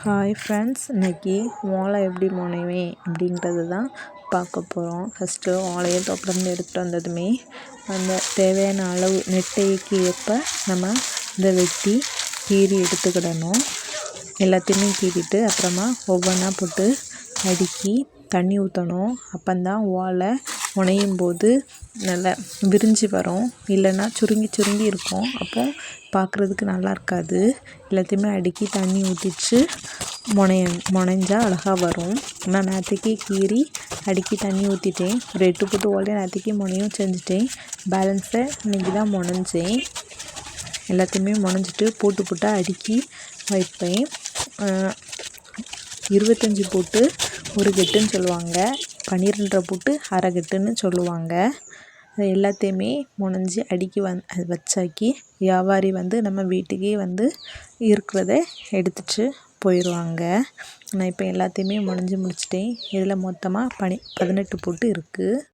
Hi friends இன்றைக்கி ஓலை எப்படி முனைவேன் அப்படின்றது தான் பார்க்க போகிறோம் ஃபஸ்ட்டு ஓலையை தோப்பிலேருந்து எடுத்துகிட்டு வந்ததுமே அந்த தேவையான அளவு நெட்டைக்கு ஏற்ப நம்ம இதை வெட்டி கீறி எடுத்துக்கிடணும். எல்லாத்தையுமே கீறிட்டு அப்புறமா ஒவ்வொன்றா போட்டு அடுக்கி தண்ணி ஊற்றணும் அப்போந்தான் ஓலை முனையும் போது நல்லா விரிஞ்சு வரும். இல்லைன்னா சுருங்கி சுருங்கி இருக்கும். அப்போ பார்க்குறதுக்கு நல்லா இருக்காது. எல்லாத்தையுமே அடுக்கி தண்ணி ஊற்றிச்சு முனைய முனைஞ்சா அழகாக வரும். நான் நேற்றுக்கே கீறி அடுக்கி தண்ணி ஊற்றிட்டேன் ஒரு எட்டு போட்டு ஓலையை நேற்றுக்கே முனையும் செஞ்சுட்டேன். பேலன்ஸை இன்றைக்கி தான் முனைஞ்சேன். எல்லாத்தையுமே முனைஞ்சிட்டு போட்டு போட்டு அடுக்கி வைப்பேன். இருபத்தஞ்சி போட்டு ஒரு கெட்டுன்னு சொல்லுவாங்க. பன்னிரெண்டரை போட்டு அரை சொல்லுவாங்க. சொல்லுவாங்க எல்லாத்தையுமே முனைஞ்சி அடுக்கி வந் வச்சாக்கி வியாபாரி வந்து நம்ம வீட்டுக்கே வந்து இருக்கிறத எடுத்துட்டு போயிடுவாங்க. நான் இப்போ எல்லாத்தையுமே முனைஞ்சி முடிச்சிட்டேன். இதில் மொத்தமாக பனி பதினெட்டு போட்டு இருக்குது